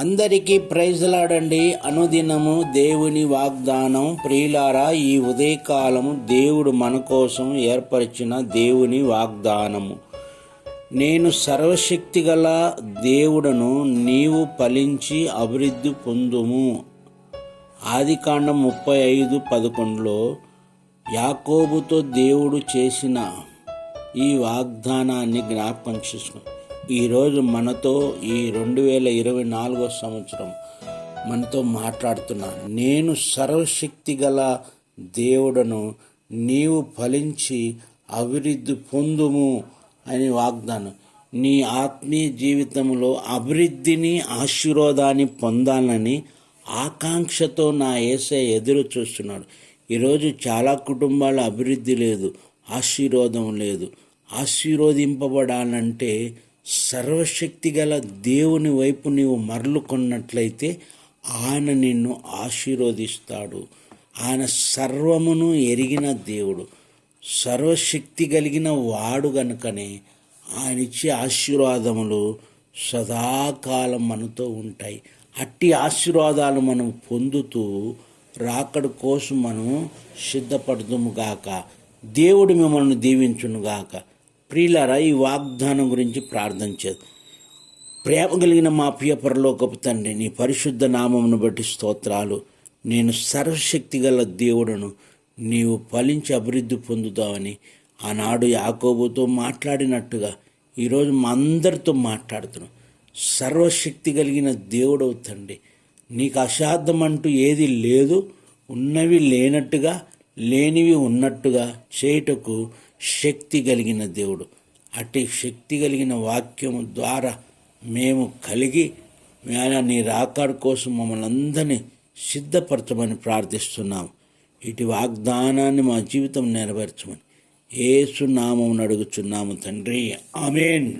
అందరికీ ప్రైజ్లాడండి అనుదినము దేవుని వాగ్దానం. ప్రియులారా ఈ ఉదయకాలము దేవుడు మన కోసం ఏర్పరిచిన దేవుని వాగ్దానము. నేను సర్వశక్తి గల దేవుడను నీవు ఫలించి అభివృద్ధి పొందుము. ఆదికాండం ముప్పై ఐదు పదకొండులో యాకోబుతో దేవుడు చేసిన ఈ వాగ్దానాన్ని జ్ఞాపకం చేసుకుని ఈరోజు మనతో ఈ రెండు వేల ఇరవై నాలుగో సంవత్సరం మనతో మాట్లాడుతున్నా నేను సర్వశక్తి గల దేవుడను నీవు ఫలించి అభివృద్ధి పొందుము అని వాగ్దానం. నీ ఆత్మీయ జీవితంలో అభివృద్ధిని ఆశీర్వాదాన్ని పొందాలని ఆకాంక్షతో నా ఏసే ఎదురు చూస్తున్నాడు. ఈరోజు చాలా కుటుంబాల అభివృద్ధి లేదు ఆశీర్వాదం లేదు. ఆశీర్వదింపబడాలంటే సర్వశక్తి గల దేవుని వైపు నీవు మరలుకొన్నట్లయితే ఆయన నిన్ను ఆశీర్వదిస్తాడు. ఆయన సర్వమును ఎరిగిన దేవుడు. సర్వశక్తి కలిగిన వాడు గనుకనే ఆయన ఇచ్చే ఆశీర్వాదములు సదాకాలం మనతో ఉంటాయి. అట్టి ఆశీర్వాదాలు మనం పొందుతూ రాకడు కోసం మనం సిద్ధపడదుము గాక. దేవుడు మిమ్మల్ని దీవించునుగాక గాక. ప్రియులారా ఈ వాగ్దానం గురించి ప్రార్థన చేద్దాం. ప్రేమ కలిగిన మా ప్రియ పరలోకపు తండ్రి నీ పరిశుద్ధ నామమును బట్టి స్తోత్రాలు. నేను సర్వశక్తి గల దేవుడను నీవు ఫలించి అభివృద్ధి పొందుతావని ఆనాడు యాకోబుతో మాట్లాడినట్టుగా ఈరోజు మా అందరితో మాట్లాడుతున్నాం. సర్వశక్తి కలిగిన దేవుడవు తండ్రి నీకు అసాధ్యం అంటూ ఏది లేదు ఉన్నవి లేనట్టుగా లేనివి ఉన్నట్టుగా చేయుటకు శక్తి కలిగిన దేవుడు. అట్టి శక్తి కలిగిన వాక్యము ద్వారా మేము కలిగి ఆయన నీ రాకాడు కోసం మమ్మల్ని అందరినీ సిద్ధపరచమని ప్రార్థిస్తున్నాం. ఇటు వాగ్దానాన్ని మా జీవితం నెరవేర్చమని. ఏసునామం అడుగుచున్నాము తండ్రి. ఆమెన్.